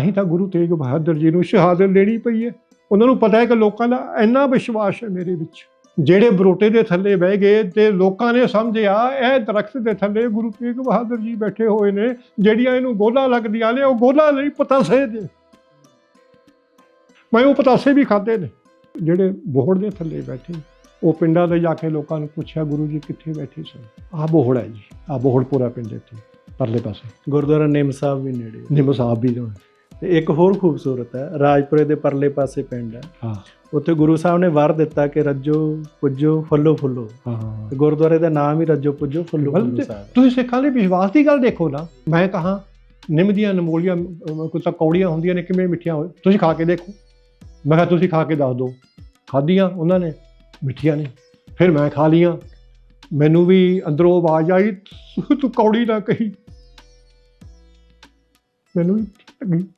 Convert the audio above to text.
ਤਾਂ ਹੀ ਤਾਂ ਗੁਰੂ ਤੇਗ ਬਹਾਦਰ ਜੀ ਨੂੰ ਸ਼ਹਾਦਤ ਲੈਣੀ ਪਈ ਹੈ। ਉਹਨਾਂ ਨੂੰ ਪਤਾ ਹੈ ਕਿ ਲੋਕਾਂ ਦਾ ਇੰਨਾ ਵਿਸ਼ਵਾਸ ਹੈ ਮੇਰੇ ਵਿੱਚ। ਜਿਹੜੇ ਬਰੋਟੇ ਦੇ ਥੱਲੇ ਬਹਿ ਗਏ ਤੇ ਲੋਕਾਂ ਨੇ ਸਮਝਿਆ ਇਹ ਦਰਖਤ ਦੇ ਥੱਲੇ ਗੁਰੂ ਤੇਗ ਬਹਾਦਰ ਜੀ ਬੈਠੇ ਹੋਏ ਨੇ ਜਿਹੜੀਆਂ ਇਹਨੂੰ ਗੋਲਾ ਲੱਗਦੀਆਂ ਨੇ ਉਹ ਗੋਲਾ ਨਹੀਂ ਪਤਾਸੇ ਦੇ। ਮੈਂ ਉਹ ਪਤਾਸੇ ਵੀ ਖਾਦੇ ਨੇ। ਜਿਹੜੇ ਬੋਹੜ ਦੇ ਥੱਲੇ ਬੈਠੇ ਉਹ ਪਿੰਡਾਂ ਦੇ ਜਾ ਕੇ ਲੋਕਾਂ ਨੂੰ ਪੁੱਛਿਆ ਗੁਰੂ ਜੀ ਕਿੱਥੇ ਬੈਠੇ ਸਨ? ਆਹ ਬੋਹੜ ਹੈ ਜੀ ਆਹ ਬੋਹੜਪੁਰਾ ਪਿੰਡ ਇੱਥੇ ਪਰਲੇ ਪਾਸੇ। ਗੁਰਦੁਆਰਾ ਨਿੰਮ ਸਾਹਿਬ ਵੀ ਨੇੜੇ। ਨਿੰਮ ਸਾਹਿਬ ਵੀ ਨੇ। ਤੇ ਇੱਕ ਹੋਰ ਖੂਬਸੂਰਤ ਹੈ ਰਾਜਪੁਰੇ ਦੇ ਪਰਲੇ ਪਾਸੇ ਪਿੰਡ ਹੈ। ਹਾਂ। ਉੱਥੇ ਗੁਰੂ ਸਾਹਿਬ ਨੇ ਵਰ ਦਿੱਤਾ ਕਿ ਰੱਜੋ ਪੁੱਜੋ ਫੁੱਲੋ ਫੁੱਲੋ। ਹਾਂ ਗੁਰਦੁਆਰੇ ਦਾ ਨਾਮ ਹੀ ਰੱਜੋ ਪੁੱਜੋ ਫੁੱਲੋ ਫੁੱਲੋ ਸਾਹਿਬ। ਤੁਸੀਂ ਸਿੱਖਾਂ ਦੇ ਵਿਸ਼ਵਾਸ ਦੀ ਗੱਲ ਦੇਖੋ ਨਾ ਮੈਂ ਕਹਾ ਨਿੰਮ ਦੀਆਂ ਨਮੋਲੀਆਂ ਕੋਈ ਤਾਂ ਕੌੜੀਆਂ ਹੁੰਦੀਆਂ ਨੇ ਕਿਵੇਂ ਮਿੱਠੀਆਂ ਹੋਏ ਤੁਸੀਂ ਖਾ ਕੇ ਦੇਖੋ। ਮੈਂ ਕਿਹਾ ਤੁਸੀਂ ਖਾ ਕੇ ਦੱਸ ਦਿਓ। ਖਾਧੀਆਂ ਉਹਨਾਂ ਨੇ ਮਿੱਠੀਆਂ ਨੇ। ਫਿਰ ਮੈਂ ਖਾ ਲੀਆਂ ਮੈਨੂੰ ਵੀ ਅੰਦਰੋਂ ਆਵਾਜ਼ ਆਈ ਤੂੰ- ਕੌੜੀ ਨਾ ਕਹੀ। ਮੈਨੂੰ ਵੀ ਲੱਗੀ